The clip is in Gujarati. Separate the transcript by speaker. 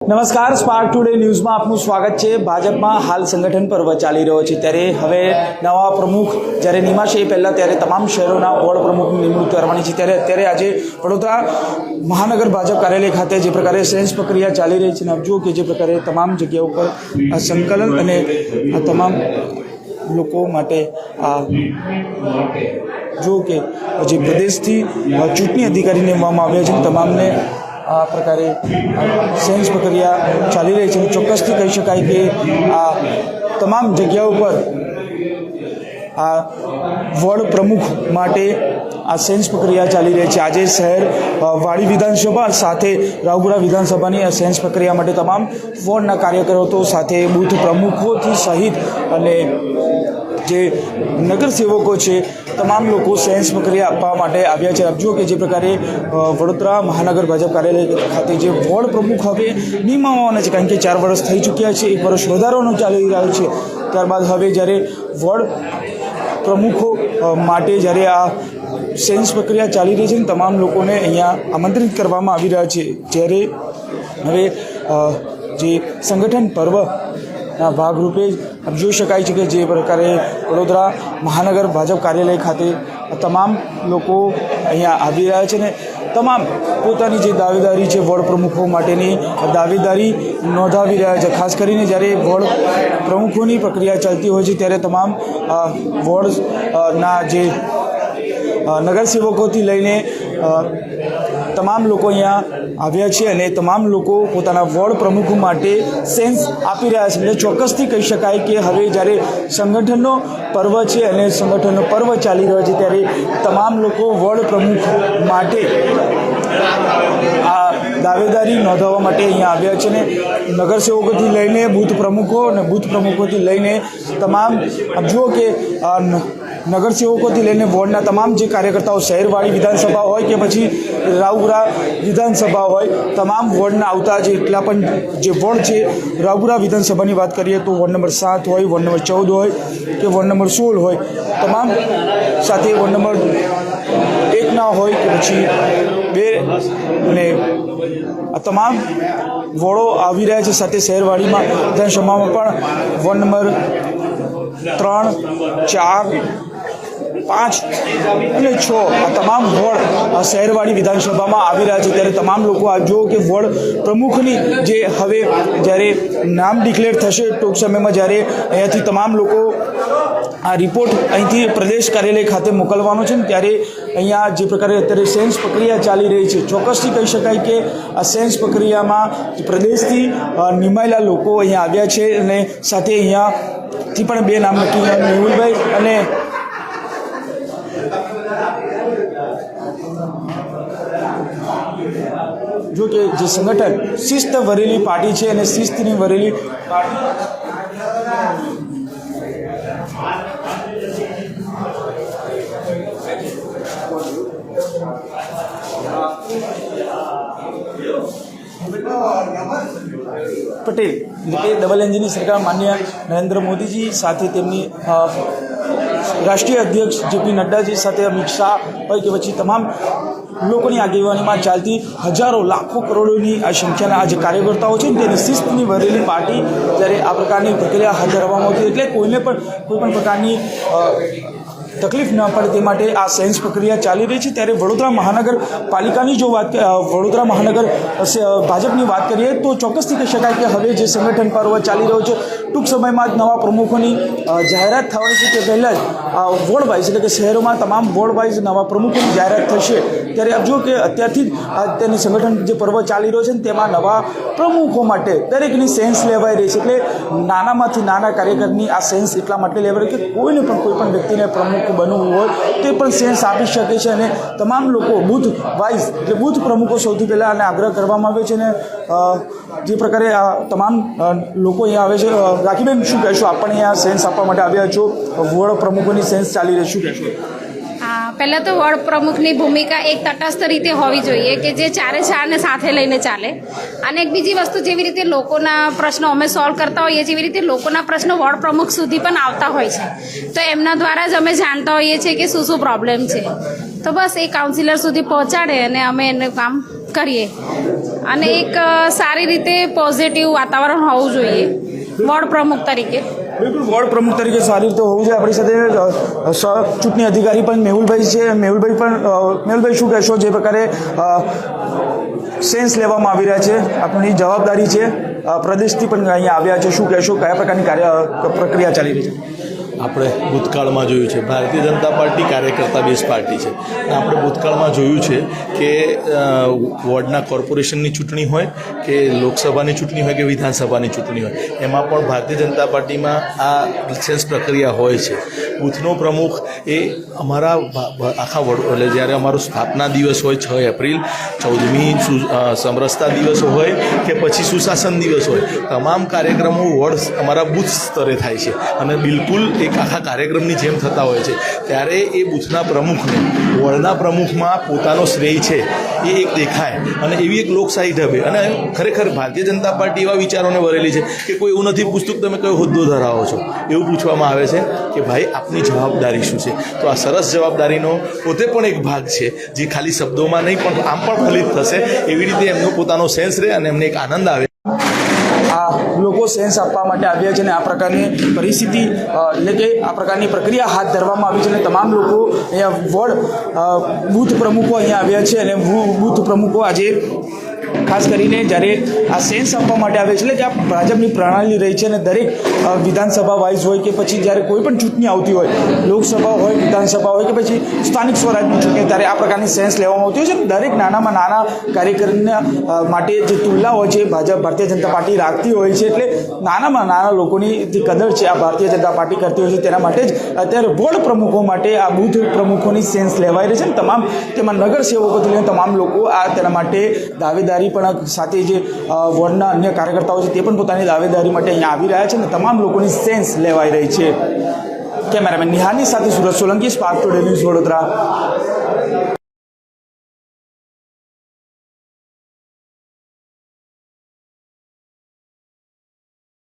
Speaker 1: નમસ્કાર સ્પાર્ક ટુડે ન્યૂઝમાં આપનું સ્વાગત છે. ભાજપમાં હાલ સંગઠન પર્વ ચાલી રહ્યો છે. ત્યારે હવે નવા પ્રમુખ જ્યારે નિમાશે એ પહેલાં ત્યારે તમામ શહેરોના વોર્ડ પ્રમુખની નિમણૂક કરવાની છે. ત્યારે અત્યારે આજે વડોદરા મહાનગર ભાજપ કાર્યાલય ખાતે જે પ્રકારે સેન્સ પ્રક્રિયા ચાલી રહી છે, અને આપ જુઓ કે જે પ્રકારે તમામ જગ્યાઓ પર આ સંકલન અને આ તમામ લોકો માટે આ જો કે જે પ્રદેશથી ચૂંટણી અધિકારી નિમવામાં આવ્યા છે તમામને આ પ્રકારે સેન્સ પ્રક્રિયા ચાલી રહી છે. અને ચોક્કસથી કહી શકાય કે આ તમામ જગ્યાઓ પર આ વોર્ડ પ્રમુખ માટે આ સેન્સ પ્રક્રિયા ચાલી રહી છે. આજે શહેર વાડી વિધાનસભા સાથે રાવપુરા વિધાનસભાની આ સેન્સ પ્રક્રિયા માટે તમામ વોર્ડના કાર્યકરો સાથે બૂથ પ્રમુખોથી સહિત અને જે નગરસેવકો છે, તમામ લોકો સેન્સ પ્રક્રિયા આપવા માટે આવ્યા છે. આપ જુઓ કે જે પ્રકારે વડોદરા મહાનગર ભાજપ કાર્યાલય ખાતે જે વોર્ડ પ્રમુખ હવે નિમવાના છે, કારણ કે ચાર વર્ષ થઈ ચૂક્યા છે, એક વર્ષ વધારવાનું ચાલી રહ્યું છે. ત્યારબાદ હવે જ્યારે વોર્ડ પ્રમુખો માટે જ્યારે આ સેન્સ પ્રક્રિયા ચાલી રહી છે ને, તમામ લોકોને અહીંયા આમંત્રિત કરવામાં આવી રહ્યા છે. જ્યારે હવે જે સંગઠન પર્વના ભાગરૂપે આપ જોઈ શકાય છે કે જે પ્રકારે વડોદરા મહાનગર ભાજપ કાર્યાલય ખાતે તમામ લોકો અહીંયા આવી રહ્યા છે ને તમામ પોતાની જે દાવેદારી છે વોર્ડ પ્રમુખો માટેની દાવેદારી નોંધાવી રહ્યા છે. ખાસ કરીને જ્યારે વોર્ડ પ્રમુખોની પ્રક્રિયા ચાલતી હોય છે ત્યારે તમામ વોર્ડના જે નગરસેવકોથી લઈને તમામ લોકો અહીંયા આવ્યા છે અને તમામ લોકો પોતાના વોર્ડ પ્રમુખો માટે સેન્સ આપી રહ્યા છે. એટલે ચોક્કસથી કહી શકાય કે હવે જ્યારે સંગઠનનો પર્વ છે અને સંગઠનનો પર્વ ચાલી રહ્યો છે, ત્યારે તમામ લોકો વોર્ડ પ્રમુખ માટે આ દાવેદારી નોંધાવવા માટે અહીંયા આવ્યા છે ને નગરસેવકોથી લઈને બૂથ પ્રમુખો અને બૂથ પ્રમુખોથી લઈને તમામ જુઓ કે નગરસેવકોથી લઈને વોર્ડના તમામ જે કાર્યકર્તાઓ, શહેરવાળી વિધાનસભા હોય કે પછી રાવપુરા વિધાનસભા હોય, તમામ વોર્ડના આવતા જેટલા પણ જે વોર્ડ છે રાવપુરા વિધાનસભાની વાત કરીએ તો વોર્ડ નંબર સાત હોય, વોર્ડ નંબર ચૌદ હોય કે વોર્ડ નંબર સોળ હોય, તમામ સાથે વોર્ડ નંબર એકના હોય કે પછી બે અને આ તમામ વોર્ડો આવી રહ્યા છે સાથે શહેરવાડીમાં વિધાનસભામાં પણ વોર્ડ નંબર ત્રણ, ચાર પાંચ અને છ આ તમામ વોર્ડ આ શહેરવાડી વિધાનસભામાં આવી રહ્યા છે, ત્યારે તમામ લોકો આ જુઓ કે વોર્ડ પ્રમુખની જે હવે જ્યારે નામ ડિક્લેર થશે ટૂંક સમયમાં જ્યારે અહીંયાથી તમામ લોકો આ રિપોર્ટ અહીંથી પ્રદેશ કાર્યાલય ખાતે મોકલવાનો છે ને ત્યારે અહીંયા જે પ્રકારે અત્યારે સેન્સ પ્રક્રિયા ચાલી રહી છે, ચોક્કસથી કહી શકાય કે આ સેન્સ પ્રક્રિયામાં પ્રદેશથી નિમાયેલા લોકો અહીંયા આવ્યા છે અને સાથે અહીંયાથી પણ બે નામ નક્કી મેહુલભાઈ અને જો કે જે સંગઠન શિસ્ત વરેલી પાર્ટી છે અને શિસ્તની વરેલી પટેલ એટલે કે ડબલ એન્જિનની સરકાર માન્ય નરેન્દ્ર મોદીજી સાથે તેમની રાષ્ટ્રીય અધ્યક્ષ જેપી નડ્ડાજી સાથે અમિત શાહ હોય કે પછી તમામ લોકોની આગેવાનીમાં ચાલતી હજારો, લાખો કરોડોની આ સંખ્યાના આ જે કાર્યકર્તાઓ છે તેની શિસ્તની ભરેલી પાર્ટી જ્યારે આ પ્રકારની પ્રક્રિયા હાથ ધરવામાં આવતી એટલે કોઈને પણ કોઈ પણ પ્રકારની તકલીફ ન પડે તે માટે આ સેન્સ પ્રક્રિયા ચાલી રહી છે. ત્યારે વડોદરા મહાનગર પાલિકાની જો વાત વડોદરા મહાનગર ભાજપની વાત કરીએ તો ચોક્કસથી કહી શકાય કે હવે જે સંગઠન પર્વ ચાલી રહ્યો છે ટૂંક સમયમાં જ નવા પ્રમુખોની જાહેરાત થવાની છે તે પહેલાં જ વોર્ડ વાઇઝ એટલે કે શહેરોમાં તમામ વોર્ડ વાઇઝ નવા પ્રમુખોની જાહેરાત થશે. ત્યારે આપ જુઓ કે અત્યારથી જ તેની સંગઠન જે પર્વ ચાલી રહ્યો છે ને તેમાં નવા પ્રમુખો માટે દરેકની સેન્સ લેવાઈ રહી છે. એટલે નાનામાંથી નાના કાર્યકરની આ સેન્સ એટલા માટે લેવાય કે કોઈને પણ કોઈ પણ વ્યક્તિને પ્રમુખ બનવું હોય તે પણ સેન્સ આપી શકે છે અને તમામ લોકો બુથ વાઇઝ એટલે બુથ પ્રમુખો સૌથી પહેલાં આને આગ્રહ કરવામાં આવ્યો છે અને જે પ્રકારે આ તમામ લોકો અહીંયા આવે છે રાખીબેન, શું કહેશો? આપણે અહીંયા સેન્સ આપવા માટે આવ્યા છો. વડ પ્રમુખોની સેન્સ ચાલી રહી શું કહેશો?
Speaker 2: પહેલાં તો વડ પ્રમુખની ભૂમિકા એક તટસ્થ રીતે હોવી જોઈએ કે જે ચારે ચારને સાથે લઈને ચાલે. અને એક બીજી વસ્તુ, જેવી રીતે લોકોના પ્રશ્નો અમે સોલ્વ કરતા હોઈએ એવી રીતે લોકોના પ્રશ્નો વડ પ્રમુખ સુધી પણ આવતા હોય છે. તો એમના દ્વારા જ અમે જાણતા હોઈએ છીએ કે શું શું પ્રોબ્લેમ છે. તો બસ એ કાઉન્સિલર સુધી પહોંચાડે અને અમે એનું કામ કરીએ. અને એક સારી રીતે પોઝિટિવ વાતાવરણ હોવું જોઈએ. વોર્ડ પ્રમુખ તરીકે.
Speaker 1: બિલકુલ વોર્ડ પ્રમુખ તરીકે સારી રીતે હોવું જોઈએ. આપણી સાથે ચૂંટણી અધિકારી પણ મેહુલભાઈ છે. મેહુલભાઈ પણ મેહુલભાઈ શું કહેશો? જે પ્રકારે સેન્સ લેવામાં આવી રહ્યા છે. આપણી જવાબદારી છે પ્રદેશથી પણ અહીંયા આવ્યા છે. શું કહેશો? કયા પ્રકારની કાર્ય પ્રક્રિયા ચાલી રહી છે?
Speaker 3: આપણે ભૂતકાળમાં જોયું છે. ભારતીય જનતા પાર્ટી કાર્યકર્તા બેઝ પાર્ટી છે. આપણે ભૂતકાળમાં જોયું છે કે વોર્ડના કોર્પોરેશનની ચૂંટણી હોય કે લોકસભાની ચૂંટણી હોય કે વિધાનસભાની ચૂંટણી હોય. એમાં પણ ભારતીય જનતા પાર્ટીમાં આ સેન્સ પ્રક્રિયા હોય છે. બૂથનો પ્રમુખ એ અમારા આખા એટલે જ્યારે અમારો સ્થાપના દિવસ હોય છ એપ્રિલ, ચૌદમી સમરસતા દિવસ હોય કે પછી સુશાસન દિવસ હોય, તમામ કાર્યક્રમો વોર્ડ અમારા બૂથ સ્તરે થાય છે. અને બિલકુલ એક આખા કાર્યક્રમની જેમ થતા હોય છે. ત્યારે એ બૂથના પ્રમુખને વોર્ડના પ્રમુખમાં પોતાનો શ્રેય છે, એ એક દેખાય. અને એવી એક લોકશાહી ઢબે. અને ખરેખર ભારતીય જનતા પાર્ટી એવા વિચારોને વરેલી છે કે કોઈ એવું નથી પૂછતું કે તમે કયો હોદ્દો ધરાવો છો? એવું પૂછવામાં આવે છે કે ભાઈ આપની જવાબદારી શું છે? તો આ સરસ જવાબદારીનો પોતે પણ એક ભાગ છે, જે ખાલી શબ્દોમાં નહીં, પણ આમ પણ ફલિત થશે એવી રીતે એમનો પોતાનો સેન્સ રહે અને એમને એક આનંદ આવે.
Speaker 1: આ લોકો સેન્સ આપવા માટે આવ્યા છે અને આ પ્રકારની પરિસ્થિતિ એટલે કે આ પ્રકારની પ્રક્રિયા હાથ ધરવામાં આવી છે અને તમામ લોકો અહીંયા વોર્ડ અ, બૂથ પ્રમુખો અહીંયા આવ્યા છે અને બૂથ પ્રમુખો આજે ખાસ કરીને જ્યારે આ સેન્સ આપવા માટે આવે છે એટલે કે આ ભાજપની પ્રણાલી રહી છે અને દરેક વિધાનસભા વાઇઝ હોય કે પછી જ્યારે કોઈ પણ ચૂંટણી આવતી હોય લોકસભા હોય વિધાનસભા હોય કે પછી સ્થાનિક સ્વરાજની ચૂંટણી ત્યારે આ પ્રકારની સેન્સ લેવામાં આવતી હોય છે દરેક નાનામાં નાના કાર્યકરના માટે જે તુલના હોય છે ભાજપ ભારતીય જનતા પાર્ટી રાખતી હોય છે એટલે નાનામાં નાના લોકોની જે કદર છે, આ ભારતીય જનતા પાર્ટી કરતી હોય છે, તેના માટે જ અત્યારે વોર્ડ પ્રમુખો માટે આ બુથ પ્રમુખોની સેન્સ લેવાઈ રહી છે ને તમામ તેમાં નગરસેવકોથી લઈને તમામ લોકો આ તેના માટે દાવેદારી પણ સાથે જે વોર્ડના અન્ય કાર્યકર્તાઓ છે, તે પણ પોતાની દાવેદારી માટે અહીંયા આવી રહ્યા છે અને તમામ લોકોની સેન્સ લેવાઈ રહી છે. કેમેરામેન નિહાની સાથે Surat Solanki, spark today news Vadodara.